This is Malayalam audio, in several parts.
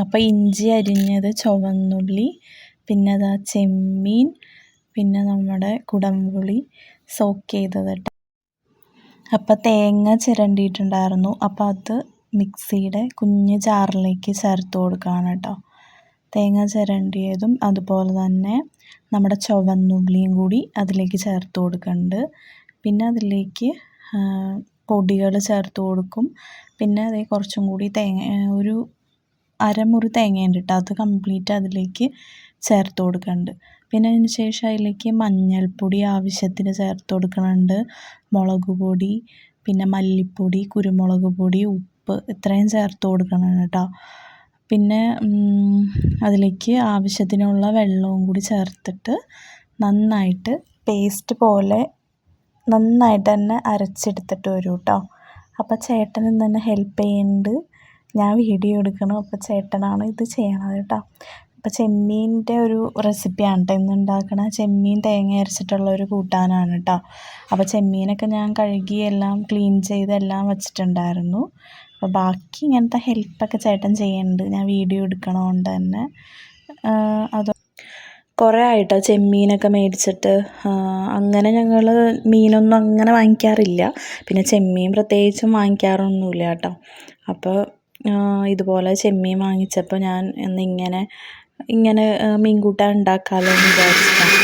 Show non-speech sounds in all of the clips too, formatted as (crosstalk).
അപ്പോൾ ഇഞ്ചി അരിഞ്ഞത് ചുവന്നുള്ളി പിന്നെ അതാ ചെമ്മീൻ പിന്നെ നമ്മുടെ കുടംപുളി സോക്ക് ചെയ്തത് കേട്ടോ അപ്പോൾ തേങ്ങ ചിരണ്ടിയിട്ടുണ്ടായിരുന്നു. അപ്പോൾ അത് മിക്സിയുടെ കുഞ്ഞ് ജാറിലേക്ക് ചേർത്ത് കൊടുക്കുകയാണ് കേട്ടോ തേങ്ങ ചിരണ്ടിയതും അതുപോലെ തന്നെ നമ്മുടെ ചുവന്നുള്ളിയും കൂടി അതിലേക്ക് ചേർത്ത് കൊടുക്കുന്നുണ്ട് പിന്നെ അതിലേക്ക് പൊടികൾ ചേർത്ത് കൊടുക്കും. പിന്നെ അതേ കുറച്ചും കൂടി തേങ്ങ ഒരു അരമുറി തേങ്ങയുണ്ട് കേട്ടോ അത് കംപ്ലീറ്റ് അതിലേക്ക് ചേർത്ത് കൊടുക്കുന്നുണ്ട് പിന്നെ അതിന് ശേഷം അതിലേക്ക് മഞ്ഞൾപ്പൊടി ആവശ്യത്തിന് ചേർത്ത് കൊടുക്കുന്നുണ്ട് മുളക് പൊടി പിന്നെ മല്ലിപ്പൊടി കുരുമുളക് പൊടി ഉപ്പ് ഇത്രയും ചേർത്ത് കൊടുക്കണം കേട്ടോ പിന്നെ അതിലേക്ക് ആവശ്യത്തിനുള്ള വെള്ളവും കൂടി ചേർത്തിട്ട് നന്നായിട്ട് പേസ്റ്റ് പോലെ നന്നായിട്ട് തന്നെ അരച്ചെടുത്തിട്ട് വരും കേട്ടോ അപ്പോൾ ചേട്ടനും തന്നെ ഹെൽപ്പ് ചെയ്യുന്നുണ്ട് ഞാൻ വീഡിയോ എടുക്കണം അപ്പോൾ ചേട്ടനാണ് ഇത് ചെയ്യണത് കേട്ടോ. അപ്പോൾ ചെമ്മീന്റെ ഒരു റെസിപ്പിയാണ് കേട്ടോ ഇന്ന് ഉണ്ടാക്കണ. ചെമ്മീൻ തേങ്ങ അരച്ചിട്ടുള്ള ഒരു കൂട്ടാനാണ് കേട്ടോ അപ്പോൾ ചെമ്മീനൊക്കെ ഞാൻ കഴുകി എല്ലാം ക്ലീൻ ചെയ്ത് എല്ലാം വെച്ചിട്ടുണ്ടായിരുന്നു. അപ്പോൾ ബാക്കി ഇങ്ങനത്തെ ഹെൽപ്പൊക്കെ ചേട്ടൻ ചെയ്യുന്നുണ്ട് ഞാൻ വീഡിയോ എടുക്കണതുകൊണ്ട് തന്നെ. അത് കുറേ ആയിട്ടോ ചെമ്മീനൊക്കെ മേടിച്ചിട്ട്. അങ്ങനെ ഞങ്ങൾ മീനൊന്നും അങ്ങനെ വാങ്ങിക്കാറില്ല. പിന്നെ ചെമ്മീൻ പ്രത്യേകിച്ചും വാങ്ങിക്കാറൊന്നുമില്ല കേട്ടോ അപ്പോൾ ഇതുപോലെ ചെമ്മീൻ വാങ്ങിച്ചപ്പോൾ ഞാൻ ഇന്നിങ്ങനെ ഇങ്ങനെ മീൻ കൂട്ടാൻ ഉണ്ടാക്കാമല്ലോ എന്ന് വിചാരിച്ചിട്ടാണ്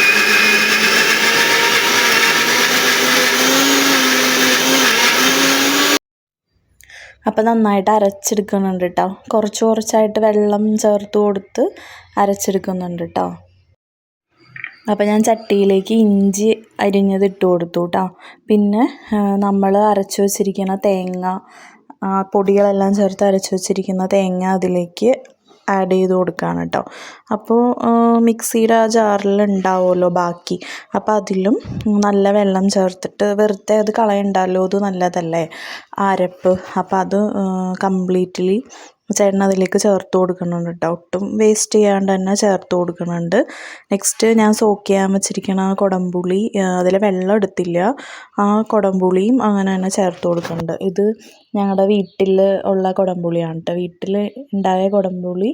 അപ്പോൾ നന്നായിട്ട് അരച്ചെടുക്കുന്നുണ്ട് കേട്ടോ കുറച്ച് കുറച്ചായിട്ട് വെള്ളം ചേർത്ത് കൊടുത്ത് അരച്ചെടുക്കുന്നുണ്ട് കേട്ടോ അപ്പോൾ ഞാൻ ചട്ടിയിലേക്ക് ഇഞ്ചി അരിഞ്ഞത് ഇട്ട് കൊടുത്തു കേട്ടോ പിന്നെ നമ്മൾ അരച്ചു വെച്ചിരിക്കുന്ന തേങ്ങ പൊടികളെല്ലാം ചേർത്ത് അരച്ച് വെച്ചിരിക്കുന്ന തേങ്ങ അതിലേക്ക് ആഡ് ചെയ്ത് കൊടുക്കുകയാണ് കേട്ടോ അപ്പോൾ മിക്സിയുടെ ആ ജാറിൽ ഉണ്ടാവുമല്ലോ ബാക്കി. അപ്പോൾ അതിലും നല്ല വെള്ളം ചേർത്തിട്ട് വെറുതെ അത് കളയണ്ടല്ലോ അത് നല്ലതല്ലേ? അരപ്പ്. അപ്പോൾ അത് കംപ്ലീറ്റ്ലി ചേട്ടൻ അതിലേക്ക് ചേർത്ത് കൊടുക്കുന്നുണ്ട് കേട്ടോ. ഒട്ടും വേസ്റ്റ് ചെയ്യാണ്ട് തന്നെ ചേർത്ത് കൊടുക്കുന്നുണ്ട്. നെക്സ്റ്റ് ഞാൻ സോക്ക് ചെയ്യാൻ വെച്ചിരിക്കുന്ന ആ കുടംപുളി അതിൽ വെള്ളം എടുത്തില്ല. ആ കുടംപുളിയും അങ്ങനെ തന്നെ ചേർത്ത് കൊടുക്കുന്നുണ്ട്. ഇത് ഞങ്ങളുടെ വീട്ടിൽ ഉള്ള കുടംപുളിയാണ് കേട്ടോ. വീട്ടിൽ ഉണ്ടായ കുടംപുളി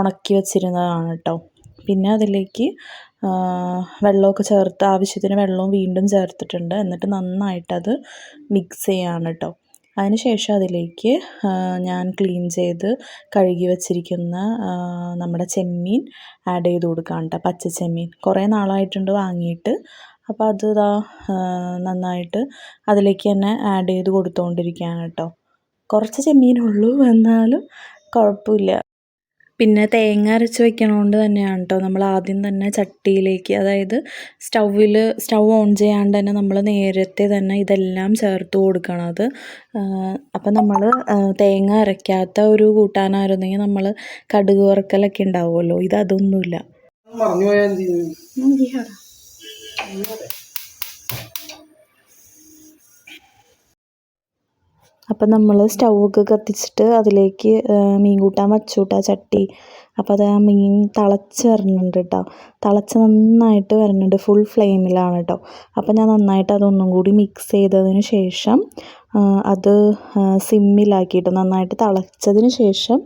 ഉണക്കി വെച്ചിരുന്നതാണ് കേട്ടോ. പിന്നെ അതിലേക്ക് വെള്ളമൊക്കെ ചേർത്ത് ആവശ്യത്തിന് വെള്ളവും വീണ്ടും ചേർത്തിട്ടുണ്ട്. എന്നിട്ട് നന്നായിട്ടത് മിക്സ് ചെയ്യാണ് കേട്ടോ. അതിന് ശേഷം അതിലേക്ക് ഞാൻ ക്ലീൻ ചെയ്ത് കഴുകി വച്ചിരിക്കുന്ന നമ്മുടെ ചെമ്മീൻ ആഡ് ചെയ്ത് കൊടുക്കുകയാണ് കേട്ടോ പച്ച ചെമ്മീൻ. കുറേ നാളായിട്ടുണ്ട് വാങ്ങിയിട്ട്. അപ്പോൾ അത് ഇതാ നന്നായിട്ട് അതിലേക്ക് തന്നെ ആഡ് ചെയ്ത് കൊടുത്തുകൊണ്ടിരിക്കുകയാണ് കേട്ടോ. കുറച്ച് ചെമ്മീനുള്ളൂ എന്നാലും കുഴപ്പമില്ല. പിന്നെ തേങ്ങ അരച്ച് വെക്കണോണ്ട് തന്നെയാണ് കേട്ടോ നമ്മൾ ആദ്യം തന്നെ ചട്ടിയിലേക്ക് അതായത് സ്റ്റൗവിൽ സ്റ്റൗ ഓൺ ചെയ്യാണ്ട് തന്നെ നമ്മൾ നേരത്തെ തന്നെ ഇതെല്ലാം ചേർത്ത് കൊടുക്കണത് അപ്പം നമ്മൾ തേങ്ങ അരയ്ക്കാത്ത ഒരു കൂട്ടാനായിരുന്നെങ്കിൽ നമ്മൾ കടുക് വറുക്കലൊക്കെ ഉണ്ടാവുമല്ലോ. ഇത് അതൊന്നുമില്ല. അപ്പം നമ്മൾ സ്റ്റൗവൊക്കെ കത്തിച്ചിട്ട് അതിലേക്ക് മീൻ കൂട്ടാൻ വച്ചു കേട്ടോ ചട്ടി. അപ്പോൾ അത് ആ മീൻ തിളച്ച് വരുന്നുണ്ട് കേട്ടോ. തിളച്ച് നന്നായിട്ട് വരുന്നുണ്ട് ഫുൾ ഫ്ലെയിമിലാണ് കേട്ടോ. അപ്പോൾ ഞാൻ നന്നായിട്ട് അതൊന്നും കൂടി മിക്സ് ചെയ്തതിന് ശേഷം അത് സിമ്മിലാക്കിയിട്ട്. നന്നായിട്ട് തിളച്ചതിന് ശേഷം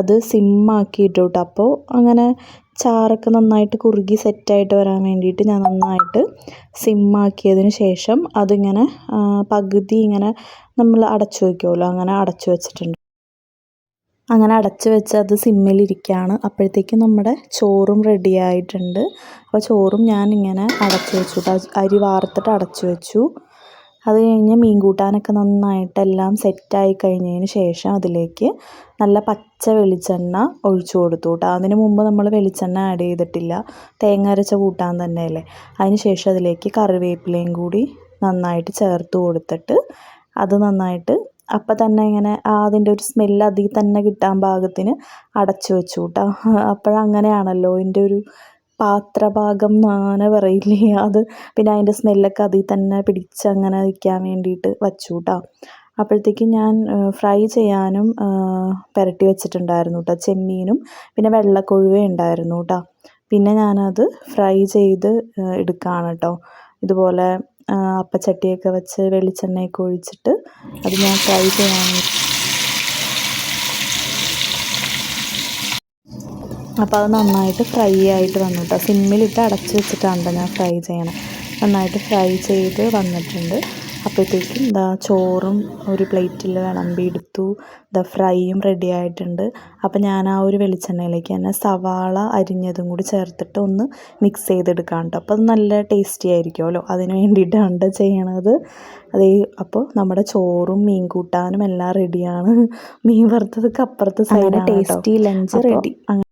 അത് സിമ്മാക്കിയിട്ടു കേട്ടോ. അപ്പോൾ അങ്ങനെ ചാറൊക്കെ നന്നായിട്ട് കുറുകി സെറ്റായിട്ട് വരാൻ വേണ്ടിയിട്ട് ഞാൻ നന്നായിട്ട് സിമ്മാക്കിയതിന് ശേഷം അതിങ്ങനെ പകുതി ഇങ്ങനെ നമ്മൾ അടച്ചു വയ്ക്കുമല്ലോ അങ്ങനെ അടച്ചു വെച്ചിട്ടുണ്ട്. അങ്ങനെ അടച്ചു വെച്ച് അത് സിമ്മിലിരിക്കുകയാണ്. അപ്പോഴത്തേക്കും നമ്മുടെ ചോറും റെഡിയായിട്ടുണ്ട് അപ്പോൾ ചോറും ഞാനിങ്ങനെ അടച്ചു വെച്ചു അരി വാർത്തിട്ട് അടച്ചു വെച്ചു. അത് കഴിഞ്ഞ് മീൻ കൂട്ടാനൊക്കെ നന്നായിട്ട് എല്ലാം സെറ്റായി കഴിഞ്ഞതിന് ശേഷം അതിലേക്ക് നല്ല പച്ച വെളിച്ചെണ്ണ ഒഴിച്ചു കൊടുത്തു കേട്ടോ. അതിന് മുമ്പ് നമ്മൾ വെളിച്ചെണ്ണ ആഡ് ചെയ്തിട്ടില്ല. തേങ്ങ അരച്ച കൂട്ടാൻ തന്നെയല്ലേ? അതിന് ശേഷം അതിലേക്ക് കറിവേപ്പിലയും കൂടി നന്നായിട്ട് ചേർത്ത് കൊടുത്തിട്ട് അത് നന്നായിട്ട് അപ്പം തന്നെ ഇങ്ങനെ അതിന്റെ ഒരു സ്മെല്ല് അതിൽ തന്നെ കിട്ടാൻ പാകത്തിന് അടച്ചു വെച്ചു കേട്ടോ. (laughs) അപ്പോഴങ്ങനെയാണല്ലോ അതിന്റെ ഒരു പാത്രഭാഗം അങ്ങനെ പറയില്ലേ? അത് പിന്നെ അതിന്റെ സ്മെല്ലൊക്കെ അതിൽ തന്നെ പിടിച്ച് അങ്ങനെ നിൽക്കാൻ വേണ്ടിയിട്ട് വച്ചു കേട്ടോ അപ്പോഴത്തേക്കും ഞാൻ ഫ്രൈ ചെയ്യാനും പുരട്ടി വെച്ചിട്ടുണ്ടായിരുന്നു കേട്ടോ ചെമ്മീനും പിന്നെ വെള്ളക്കൊഴുവ ഉണ്ടായിരുന്നു കേട്ടോ പിന്നെ ഞാനത് ഫ്രൈ ചെയ്ത് എടുക്കുകയാണ് കേട്ടോ ഇതുപോലെ അപ്പച്ചട്ടിയൊക്കെ വെച്ച് വെളിച്ചെണ്ണയൊക്കെ ഒഴിച്ചിട്ട് അത് ഞാൻ ഫ്രൈ ചെയ്യാൻ അപ്പോൾ അത് നന്നായിട്ട് ഫ്രൈ ആയിട്ട് വന്നു കേട്ടോ സിമ്മിലിട്ട് അടച്ച് വെച്ചിട്ടാണ് ട്ടോ ഞാൻ ഫ്രൈ ചെയ്യണം. നന്നായിട്ട് ഫ്രൈ ചെയ്ത് വന്നിട്ടുണ്ട്. അപ്പോഴത്തേക്കും ഇതാ ചോറും ഒരു പ്ലേറ്റിൽ വിളമ്പി എടുത്തു. ഇതാ ഫ്രൈയും റെഡി ആയിട്ടുണ്ട്. അപ്പോൾ ഞാൻ ആ ഒരു വെളിച്ചെണ്ണയിലേക്ക് തന്നെ സവാള അരിഞ്ഞതും കൂടി ചേർത്തിട്ട് ഒന്ന് മിക്സ് ചെയ്തെടുക്കാം കേട്ടോ. അപ്പോൾ അത് നല്ല ടേസ്റ്റി ആയിരിക്കുമല്ലോ. അതിന് വേണ്ടിയിട്ടാണ് ട്ടോ ചെയ്യണത്. അതേ അപ്പോൾ നമ്മുടെ ചോറും മീൻ കൂട്ടാനും എല്ലാം റെഡിയാണ് മീൻ വറുത്തതൊക്കെ അപ്പുറത്തെ സൈഡ് ടേസ്റ്റി ലഞ്ച് റെഡി